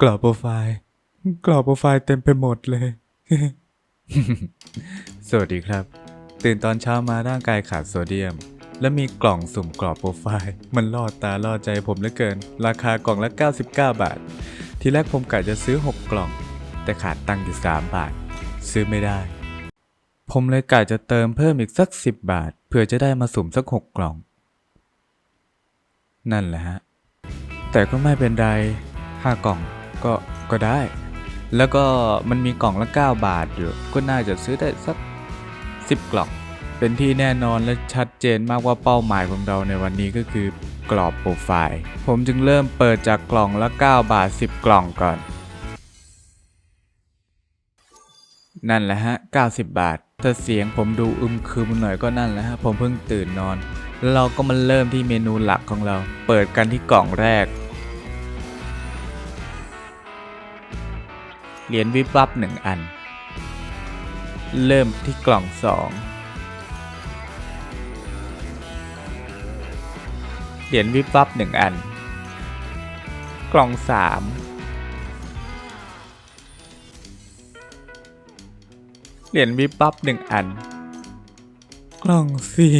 กรอบโปรไฟล์กรอบโปรไฟล์เต็มไปหมดเลย สวัสดีครับ ตื่นตอนเช้ามาร่างกายขาดโซเดียม และมีกล่องสุ่มกรอบโปรไฟล์ มันล่อตาล่อใจผมเหลือเกิน ราคากล่องละ 99 บาท ทีแรกผมกะจะซื้อ 6 กล่อง แต่ขาดตังค์อยู่ 3 บาท ซื้อไม่ได้ ผมเลยกะจะเติมเพิ่มอีกสัก 10 บาท เพื่อจะได้มาสุ่มสัก 6 กล่อง นั่นแหละฮะ แต่ก็ไม่เป็นไร 5 กล่องก็ก็ได้ แล้วก็มันมีกล่องละ 9 บาทอยู่ ก็น่าจะซื้อได้สัก 10 กล่อง เป็นที่แน่นอนและชัดเจนมากว่าเป้าหมายของเราในวันนี้ก็คือกรอบโปรไฟล์ ผมจึงเริ่มเปิดจากกล่องละ 9 บาท 10 กล่องก่อน นั่นแหละฮะ 90 บาท ถ้าเสียงผมดูอึมครึมหน่อยก็นั่นแหละฮะ ผมเพิ่งตื่นนอน แล้วเราก็มาเริ่มที่เมนูหลักของเรา เปิดกันที่กล่องแรก เหรียญวิบวับหนึ่งอัน เริ่มที่กล่องสองเหรียญวิบวับหนึ่งอัน กล่องสามเหรียญวิบวับหนึ่งอัน กล่องสี่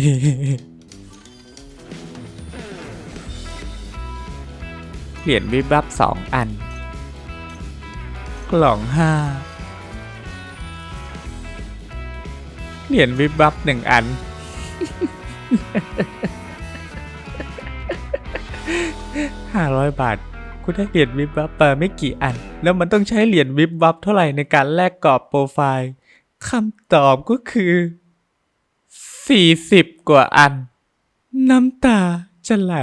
เหรียญวิบวับสองอัน กล่องห้าเหรียญวิบวับหนึ่งอัน ห้าร้อยบาทกูได้เหรียญวิบวับเปิดไม่กี่อัน แล้วมันต้องใช้เหรียญวิบวับเท่าไหร่ในการแลกกรอบโปรไฟล์คำตอบก็คือสี่สิบกว่าอัน น้ำตาจะไหล